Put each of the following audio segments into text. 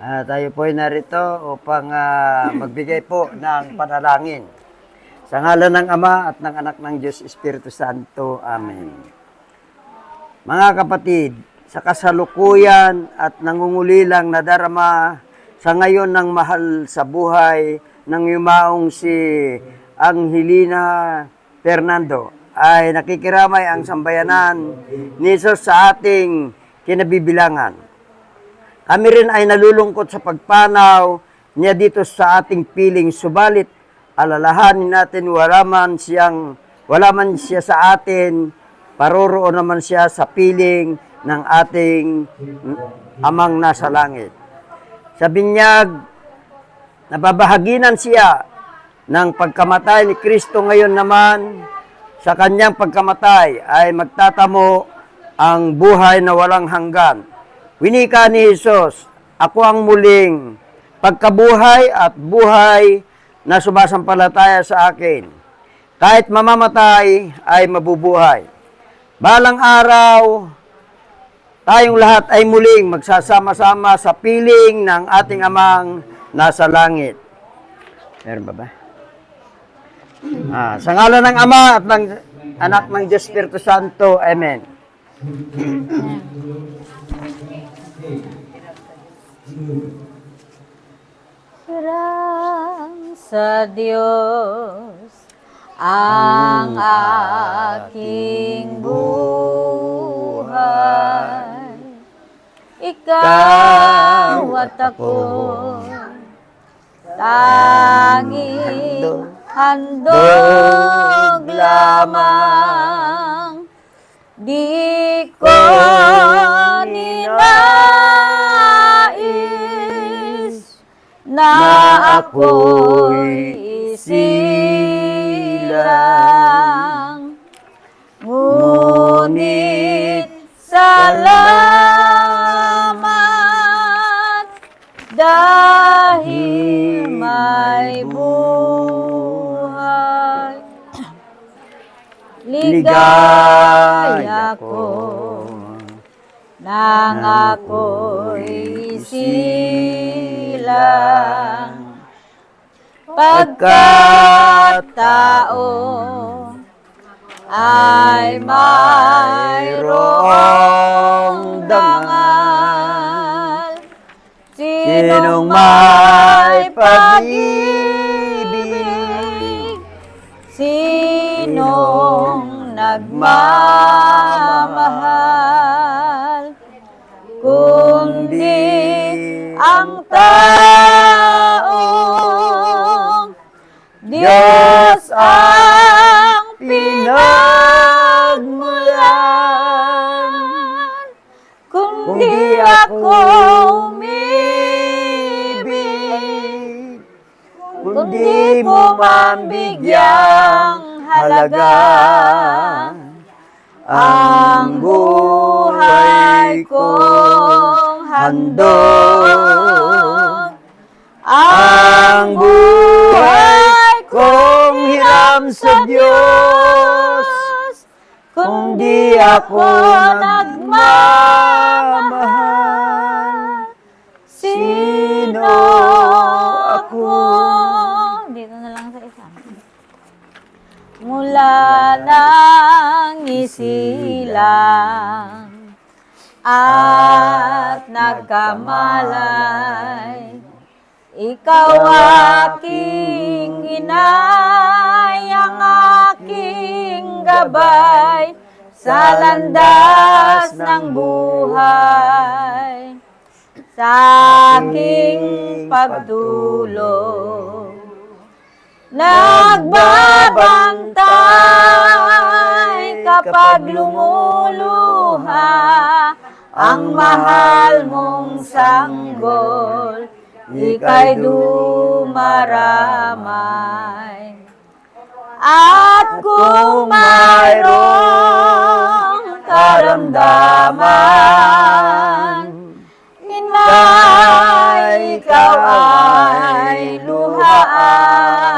Ah, tayo po ay narito upang ah, magbigay po ng panalangin. Sa ngalan ng Ama at ng Anak ng Diyos Espiritu Santo. Amen. Mga kapatid, sa kasalukuyan at nangungulilang nadarama sa ngayon ng mahal sa buhay ng yumaong si Angelina Fernando ay nakikiramay ang sambayanan ni Jesus sa ating kinabibilangan. Kami rin ay nalulungkot sa pagpanaw niya dito sa ating piling, subalit alalahanin natin wala man siyang wala man siya sa atin, paroroon naman siya sa piling ng ating amang nasa langit. Sa binyag, nababahaginan siya ng pagkamatay ni Kristo ngayon naman, sa kanyang pagkamatay ay magtatamo ang buhay na walang hanggan. Winika ni Jesus, ako ang muling pagkabuhay at buhay na sumasampalataya sa akin. Kahit mamamatay ay mabubuhay. Balang araw, tayong lahat ay muling magsasama-sama sa piling ng ating amang nasa langit. Meron ba ba? Ah, sa ngalan ng Ama at ng Anak ng Diyos Espiritu Santo. Amen. Sarang sa Diyos ang aking buhay. Ikaw at ako tanging handog lamang. Di ko ninais na ako'y isilang. Ngunit salamat dahil may buhay. Ligaya ko nang ako'y silang pagkatao ay mayroong dangal. Sinong may pag-ibig? Sinong nagmamahal ang taong Diyos ang pinagmulan. Kundi ako umibig kundi mo mambigyang halaga. ang buhay kong handog ang buhay kong hiram sa Diyos. Kung di ako nagmamahal sino ako? Dito na lang sa isa. Mula nang isilang at nagkamalay. Ikaw aking inay, ang aking gabay sa landas ng buhay. Sa aking pagtulog, Nagbabantay kapag lumuluha ang mahal mong sanggol, ika'y dumaramay. At kung mayroong karamdaman, Inay, ikaw ay luhaan.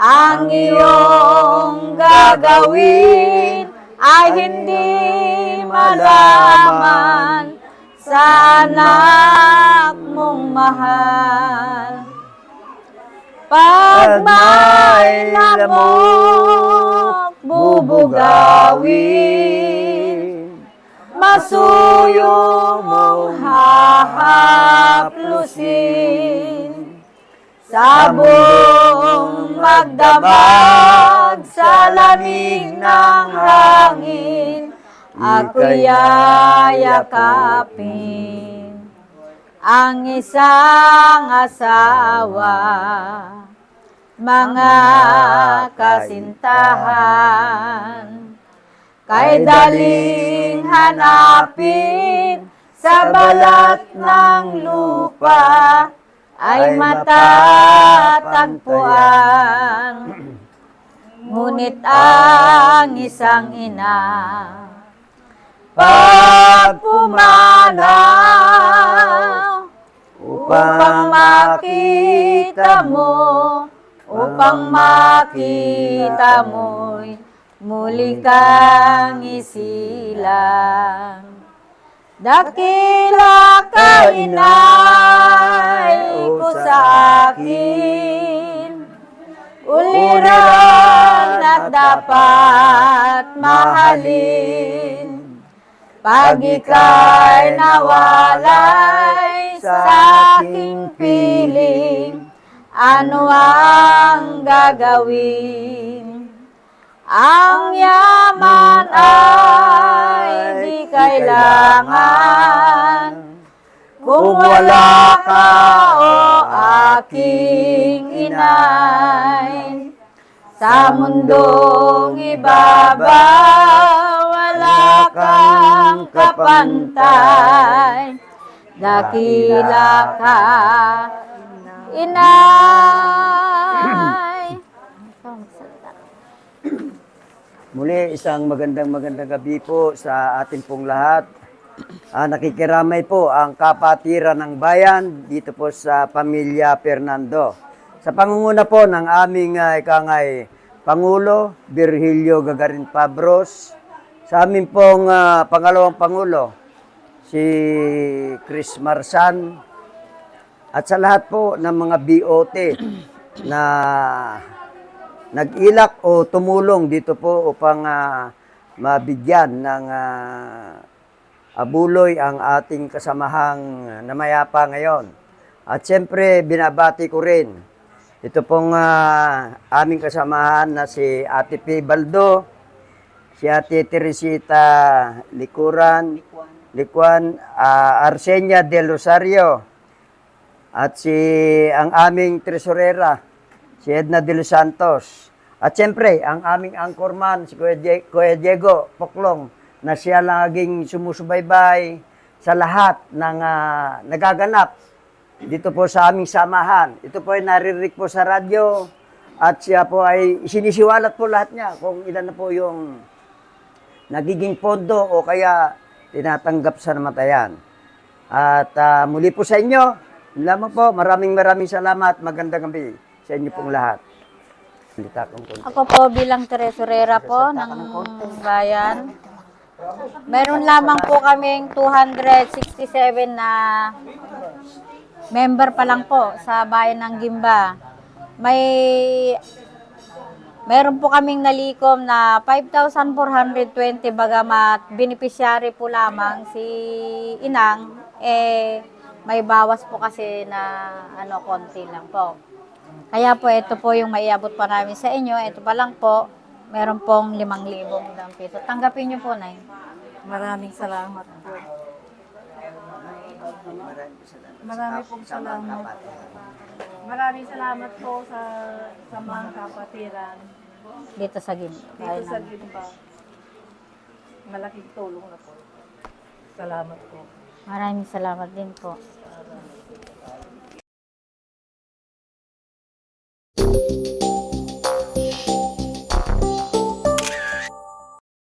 Ang iyong gagawin ay hindi malaman sa anak mong mahal. Pag may lamok bubugawin, masuyo mong hahaplusin. Sa buong magdabag sa lamig ng hangin ako'y yayakapin ang isang asawa. Mga kasintahan, kay daling hanapin sa balat ng lupa ay matatagpuan. Ngunit ang isang ina, pag pumanaw, upang makita mo, upang makita mo'y muli kang isilang. Dakila ka inay ko sa akin, uliran at dapat mahalin. Pag ika'y nawalay sa aking piling, ano ang gagawin? Ang yaman ay di kailangan kung wala ka o aking inay. Sa mundong ibabaw, wala kang kapantay. Dakila ka, inay. Muli, isang magandang magandang gabi po sa ating pong lahat. Ah, nakikiramay po ang kapatiran ng bayan dito po sa pamilya Fernando. Sa pangunguna po ng aming uh, ikangay Pangulo, Virgilio Gagarin Pabros, sa amin pong ah, pangalawang Pangulo, si Chris Marsan, at sa lahat po ng mga BOT na nag-ilak o tumulong dito po upang ah, mabigyan ng ah, abuloy ang ating kasamahang namayapa ngayon. At siyempre, binabati ko rin ito pong ah, aming kasamahan na si Ate P. Baldo, si Ate Teresita Likuran, Likuan, ah, Arsenia del Rosario, at si ang aming tresurera, si Edna de los Santos. At siyempre, ang aming anchorman, si Kuya, Die- Diego Poklong, na siya laging sumusubaybay sa lahat ng ah, nagaganap dito po sa aming samahan. Ito po ay naririnig po sa radyo at siya po ay sinisiwalat po lahat niya kung ilan na po yung nagiging pondo o kaya tinatanggap sa namatayan. At ah, muli po sa inyo, lamang po, maraming maraming salamat. Magandang gabi sa inyo pong lahat. Salita kong konti. Ako po bilang tresurera po ng bayan. Meron lamang po kaming 267 na member pa lang po sa bayan ng Gimba. May Meron po kaming nalikom na 5,420 bagamat beneficiary po lamang si Inang eh may bawas po kasi na ano konti lang po. Kaya po ito po yung maiabot pa namin sa inyo. Ito pa lang po, meron pong 5,000 ng piso. Tanggapin niyo po, Nay. Maraming salamat po. Marami pong salamat. Maraming salamat po sa sa mga kapatiran Dito sa Gimba. dito sa Gimba. Malaking tulong na po. Salamat po. Maraming salamat din po.